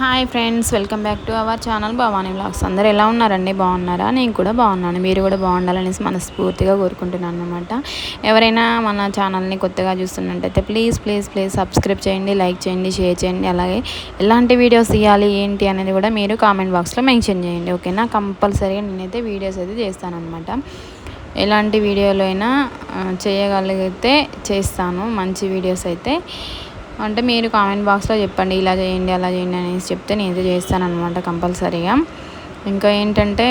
Hi friends welcome back to our channel Bhavani blogs అందరు ఎలా ఉన్నారండి? బాగున్నారా? నేను కూడా బాగున్నాను. మీరు కూడా బాగుండాలనేసి మనస్ఫూర్తిగా కోరుకుంటున్నాను అనమాట ఎవరైనా మన ఛానల్ని కొత్తగా చూస్తున్నట్టయితే ప్లీజ్ ప్లీజ్ ప్లీజ్ సబ్స్క్రైబ్ చేయండి లైక్ చేయండి షేర్ చేయండి. అలాగే ఎలాంటి వీడియోస్ తీయాలి ఏంటి అనేది కూడా మీరు కామెంట్ బాక్స్లో మెన్షన్ చేయండి ఓకేనా కంపల్సరీగా నేనైతే వీడియోస్ అయితే చేస్తానమాట ఎలాంటి వీడియోలు అయినా చేయగలిగితే చేస్తాను. మంచి వీడియోస్ అయితే. అంటే మీరు కామెంట్ బాక్స్లో చెప్పండి ఇలా చేయండి అలా చేయండి అనేసి చెప్తే నేను చేస్తానమాట అనమాట కంపల్సరీగా. ఇంకా ఏంటంటే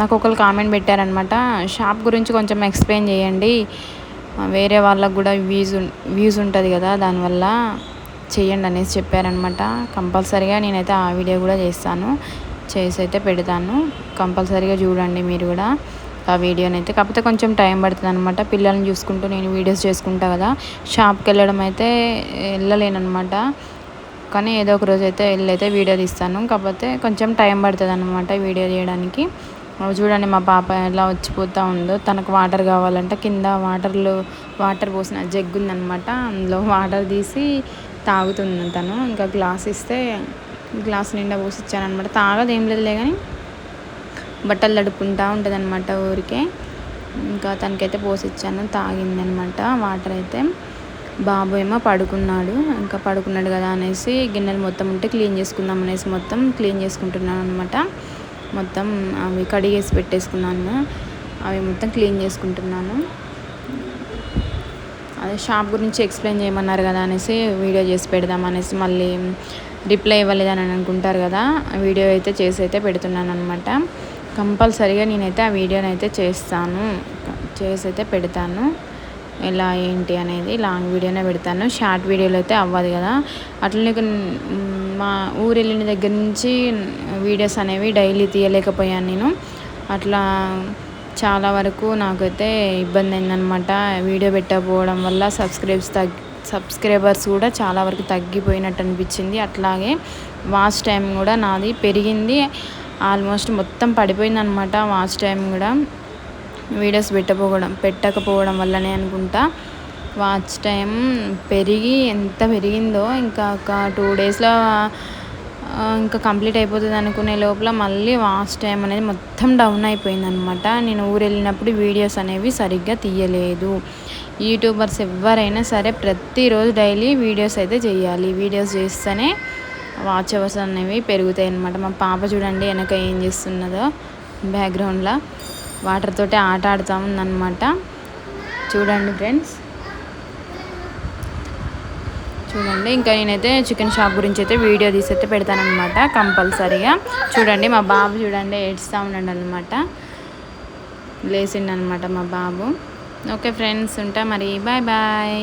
నాకు ఒకరు కామెంట్ పెట్టారనమాట షాప్ గురించి కొంచెం ఎక్స్ప్లెయిన్ చేయండి వేరే వాళ్ళకు కూడా వ్యూస్ వ్యూస్ ఉంటుంది కదా దానివల్ల చేయండి అనేసి చెప్పారనమాట కంపల్సరీగా నేనైతే ఆ వీడియో కూడా చేస్తాను చేసి అయితే పెడతాను. కంపల్సరీగా చూడండి మీరు కూడా. ఆ వీడియోని అయితే కాకపోతే కొంచెం టైం పడుతుంది అనమాట పిల్లల్ని చూసుకుంటూ నేను వీడియోస్ చేసుకుంటా కదా. షాప్కి వెళ్ళడం అయితే వెళ్ళలేనమాట కానీ ఏదో ఒక రోజు అయితే వెళ్ళైతే వీడియో తీస్తాను. కాకపోతే కొంచెం టైం పడుతుంది అనమాట వీడియో తీయడానికి. చూడండి మా పాప ఎలా వచ్చిపోతూ ఉందో. తనకు వాటర్ కావాలంటే. కింద వాటర్లో వాటర్ పోసిన జగ్గు ఉందనమాట అందులో వాటర్ తీసి తాగుతుంది తను. ఇంకా గ్లాస్ ఇస్తే గ్లాస్ నిండా పోసి ఇచ్చాను అనమాట తాగదు ఏం లేదులే కానీ బట్టలు తడుపుకుంటూ ఉంటుంది అనమాట ఊరికే. ఇంకా తనకైతే పోసిచ్చాను తాగిందనమాట వాటర్ అయితే. బాబు ఏమో పడుకున్నాడు ఇంకా పడుకున్నాడు కదా అనేసి గిన్నెలు మొత్తం ఉంటే క్లీన్ చేసుకుందాం అనేసి మొత్తం క్లీన్ చేసుకుంటున్నాను అనమాట మొత్తం అవి కడిగేసి పెట్టేసుకున్నాను అవి మొత్తం క్లీన్ చేసుకుంటున్నాను. అదే షాప్ గురించి ఎక్స్ప్లెయిన్ చేయమన్నారు కదా అనేసి వీడియో చేసి పెడదాం అనేసి మళ్ళీ రిప్లై ఇవ్వలేదని అనుకుంటారు కదా వీడియో అయితే చేసి అయితే పెడుతున్నాను అనమాట కంపల్సరీగా నేనైతే ఆ వీడియోని అయితే చేస్తాను. చేసి అయితే పెడతాను. ఎలా ఏంటి అనేది లాంగ్ వీడియోనే పెడతాను. షార్ట్ వీడియోలో అయితే అవ్వదు కదా. అట్లనే మా ఊరు వెళ్ళిన దగ్గర నుంచి వీడియోస్ అనేవి డైలీ తీయలేకపోయాను నేను. అట్లా చాలా వరకు నాకైతే ఇబ్బంది అయిందనమాట వీడియో పెట్టకపోవడం వల్ల సబ్స్క్రైబ్స్ తగ్గి సబ్స్క్రైబర్స్ కూడా చాలా వరకు తగ్గిపోయినట్టు అనిపించింది. అట్లాగే వాచ్ టైం కూడా నాది పెరిగింది. ఆల్మోస్ట్ మొత్తం పడిపోయిందనమాట వాచ్ టైం కూడా. వీడియోస్ పెట్టకపోవడం పెట్టకపోవడం వల్లనే అనుకుంటా. వాచ్ టైం పెరిగి ఎంత పెరిగిందో ఇంకా ఒక టూ డేస్లో ఇంకా కంప్లీట్ అయిపోతుంది అనుకునే లోపల మళ్ళీ వాచ్ టైం అనేది మొత్తం డౌన్ అయిపోయింది అనమాట నేను ఊరు వెళ్ళినప్పుడు వీడియోస్ అనేవి సరిగ్గా తీయలేదు. యూట్యూబర్స్ ఎవరైనా సరే ప్రతిరోజు డైలీ వీడియోస్ అయితే చేయాలి. వీడియోస్ చేస్తేనే వాచ్ అవర్స్ అనేవి పెరుగుతాయి అనమాట మా పాప చూడండి వెనక ఏం చేస్తున్నదో బ్యాక్గ్రౌండ్లో. వాటర్తోటి ఆట ఆడుతూ ఉందన్నమాట. చూడండి ఫ్రెండ్స్. చూడండి ఇంకా నేనైతే చికెన్ షాప్ గురించి అయితే వీడియో తీసి అయితే పెడతానమాట కంపల్సరీగా. చూడండి మా బాబు చూడండి ఏడుస్తూ ఉన్నాడు అనమాట లేచిండనమాట మా బాబు. ఓకే ఫ్రెండ్స్ ఉంటా మరి. Bye bye.